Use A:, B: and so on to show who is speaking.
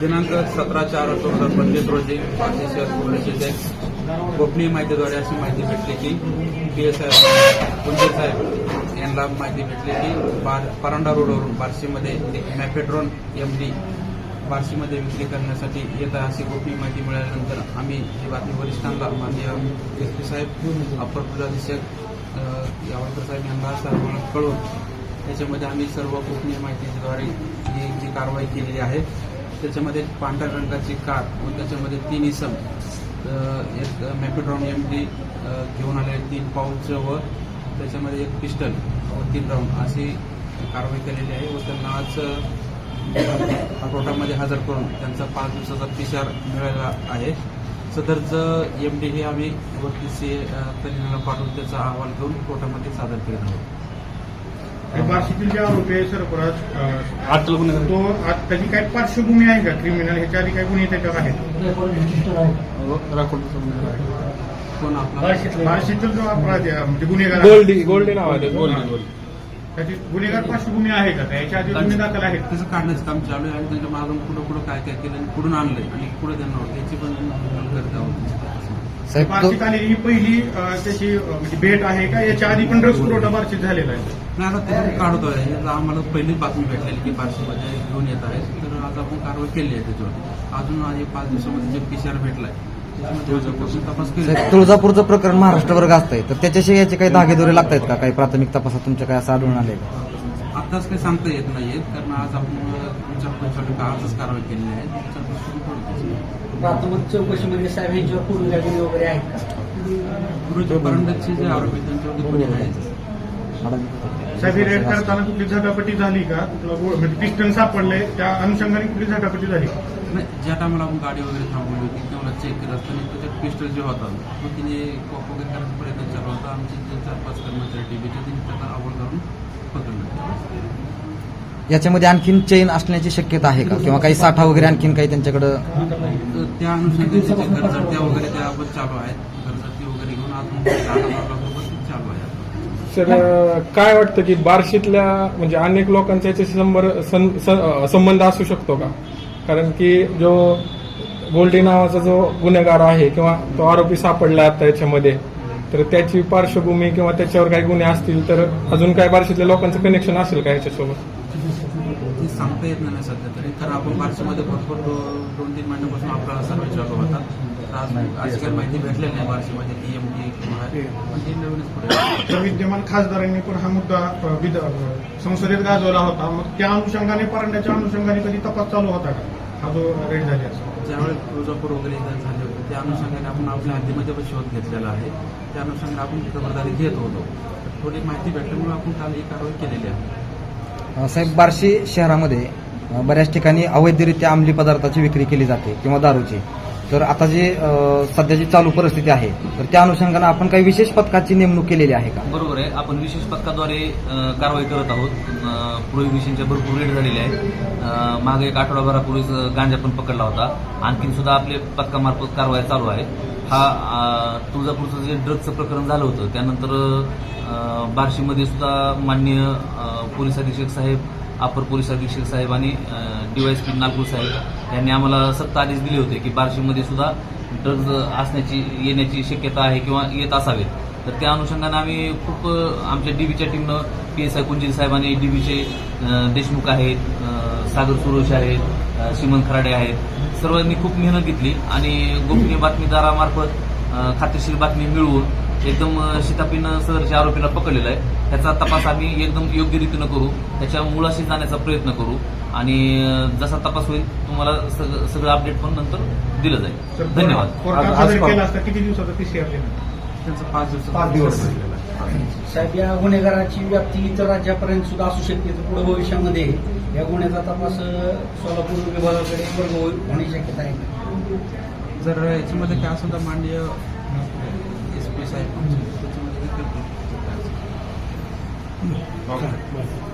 A: दिनांक सतरा चार दोन हजार पंचवीस रोजी पाचशे शेअर पोलीस गोपनीय माहितीद्वारे अशी माहिती भेटली की पी एस आय कुंजे साहेब यांना माहिती भेटली की बार परांडा रोडवरून बार्शीमध्ये एक मॅफेड्रॉन एम डी बार्शीमध्ये विक्री करण्यासाठी येत आहे अशी गोपनीय माहिती मिळाल्यानंतर आम्ही ही बातमी वरिष्ठांना माननीय एस पी साहेब अप्पर पोलीस अधीक्षक यावलकर साहेब यांना सर्वांना कळून त्याच्यामध्ये आम्ही सर्व गोपनीय माहितीद्वारे ही जी कारवाई केलेली आहे त्याच्यामध्ये पांढऱ्या रंगाची कार व त्याच्यामध्ये तीन इसम. एक मॅपिड्रॉन एम डी घेऊन आले तीन पाऊच व त्याच्यामध्ये एक पिस्टल व तीन राऊंड अशी कारवाई केलेली आहे व त्यांना आज कोर्टामध्ये हजर करून त्यांचा पाच दिवसाचा पिशार मिळाला आहे. सदरचं एम डी हे आम्ही वरती सी तज्ज्ञाला पाठवून त्याचा अहवाल घेऊन कोर्टामध्ये सादर केला आहोत
B: बार्शीतील जे आरोपी आहे तो आज त्याची काही पार्श्वभूमी आहे का? क्रिमिनल ह्याच्या आधी काही गुन्हे त्याच्यावर आहेत?
A: आपला?
B: बार्शीतील. जो अपराध आहे म्हणजे गुन्हेगार आहे,
C: गोल्डी गोल्डी नाव आहे त्याचं. गोल्डी गोल्डी.
B: त्याची गुन्हेगार पार्श्वभूमी आहे का? याच्या आधी गुन्हे दाखल आहेत.
A: त्याचं काढण्याचं काम चालू आहे आणि त्यांच्या मागून पुढं पुढं काय काय केलं आणि कुठून आणलंय आणि पुढे त्यांना होतं याची पण करत आहोत
B: बार्शीत आलेली ही पहिली त्याची म्हणजे भेट आहे का? याच्या आधी पण ड्रग्ज पुरवठा बार्शीत झालेला आहे.
A: नाही आता त्याच्यात काढतोय याचं आम्हाला पहिलीच बातमी भेटलेली की बार्शीमध्ये घेऊन येत आहे. तर आज आपण कारवाई केली आहे त्याच्यावर. अजून आज एक पाच दिवसामध्ये जे पीसीआर भेटलाय त्याच्यामध्ये अजून तपास केला
D: साहेब तुळजापूरचं प्रकरण महाराष्ट्रभर गाजतंय तर त्याच्याशी याचे काही धागेदोरे लागत आहेत का? काही प्राथमिक तपासात तुमच्या काय असं आढळून आले
A: आताच काही सांगता येत नाहीयेत कारण आज आपण तुमच्या पंचावन्न आजच कारवाई केलेली आहे.
E: प्राथमिक चौकशीमध्ये साहेब यांच्यावर पूर्वीला गुन्हे वगैरे आहेत का?
A: गुरुजी परंडकचे जे आरोपी आहेत, त्यांच्यावरती गुन्हे आहेत.
B: साहेब रेड करताना कुठली झटापटी झाली का? म्हणजे पिस्टन सापडले त्या अनुषंगाने कुठली झटापटी झाली?
A: नाही ज्या टायमाला आपण गाडी वगैरे थांबवली होती तेव्हा चेक केलं असताना त्याच्यात पिस्टल जे होता तो तिने कॉप वगैरे करायचा प्रयत्न चालू होता. आमचे जे चार पाच कर्मचारी टीव्हीचे त्याला आवड करून पकडलं.
D: याच्यामध्ये आणखीन चेन असण्याची शक्यता आहे का? किंवा काही साठा वगैरे आणखीन काही त्यांच्याकडं?
A: तर त्या अनुषंगाने जे गरजडत्या वगैरे त्याबाबत चालू आहेत. गरजडती वगैरे घेऊन अजून दहा लाख रुपये चालू आहे.
C: सर काय वाटतं की बार्शीतल्या म्हणजे अनेक लोकांचा याच्याशी संबंध असू शकतो का? कारण की जो गोल्डी नावाचा जो गुन्हेगार आहे किंवा तो आरोपी सापडला आता याच्यामध्ये तर त्याची पार्श्वभूमी किंवा त्याच्यावर काही गुन्हे असतील तर अजून काय बार्शीतल्या लोकांचं कनेक्शन असेल का याच्यासोबत
A: ते सांगता येत नाही सध्या तरी. कारण आपण बार्शीमध्ये भरपूर दो- दोन तीन महिन्यापासून आपला सर्वे चालू होता. तर आज अशी काही माहिती भेटलेली नाही बार्शीमध्ये टी एम टी किंवा पण ती नवीनच पुढे आली.
B: तर विद्यमान खासदारांनी पण हा मुद्दा अं, विध- अं, संसदेत गाजवला होता. मग त्या अनुषंगाने परांड्याच्या अनुषंगाने कधी तपास चालू होता का? हा जो रेड झाली असं
A: ज्यावेळेस तुळजापूर वगैरे इथं झाले त्या अनुषंगाने आपण आपल्या हद्दीमध्ये पण शोध घेतलेला आहे. त्या अनुषंगाने आपण खबरदारी घेत होतो. थोडी माहिती भेटल्यामुळे आपण काल ही कारवाई केलेली आहे.
D: साहेब बार्शी शहरामध्ये बऱ्याच ठिकाणी अवैधरित्या अंमली पदार्थाची विक्री केली जाते किंवा दारूची. तर आता जे सध्याची चालू परिस्थिती आहे तर त्या अनुषंगानं आपण काही विशेष पथकाची नेमणूक केलेली आहे का?
F: बरोबर आहे. आपण विशेष पथकाद्वारे कारवाई करत आहोत. प्रोहिबिशनच्या भरपूर रेट झालेले आहेत. मागे एक आठवडाभरापूर्वीच गांजा पण पकडला होता. आणखीन सुद्धा आपले पथकामार्फत कारवाई चालू आहे. हा तुळजापूरचं जे ड्रग्जचं प्रकरण झालं होतं त्यानंतर बार्शीमध्ये सुद्धा माननीय पोलीस अधीक्षक साहेब अपर पोलीस अधीक्षक साहेब आणि डीवायएसपी नागपूर साहेब यांनी आम्हाला सत्त आदेश दिले होते की बार्शीमध्ये सुद्धा ड्रग्ज असण्याची येण्याची शक्यता आहे किंवा येत असावेत तर त्या अनुषंगाने आम्ही खूप आमच्या डीबीच्या टीमनं पी एस आय कुंजील साहेब आणि डीबीचे देशमुख आहेत सागर सुरोश आहेत श्रीमंत खराडे आहेत. सर्वांनी खूप मेहनत घेतली आणि गोपनीय बातमीदारामार्फत खात्रीशीर बातमी मिळवून एकदम शितापीनं सदरच्या आरोपीला पकडलेला आहे त्याचा तपास आम्ही एकदम योग्य रीतीनं करू. त्याच्या मुळाशी जाण्याचा प्रयत्न करू. आणि जसा तपास होईल तुम्हाला सग- सगळं अपडेट पण नंतर दिलं जाईल. धन्यवाद.
B: कोर्टात
C: आज-
B: हजर
C: आज-
B: केला असता किती दिवसाचा
A: त्यांचं पाच दिवसाचा
B: पाच दिवस.
E: साहेब या गुन्हेगाराची व्याप्ती इतर राज्यापर्यंत सुद्धा असू शकते तर पुढे भविष्यामध्ये या गुन्ह्याचा तपास अ, सोलापूर विभागाकडे वर्ग होईल- होण्याची शक्यता आहे?
A: जर याच्यामध्ये काय असेल तर माननीय एस पी साहेब त्याच्यामध्ये देखील करतो.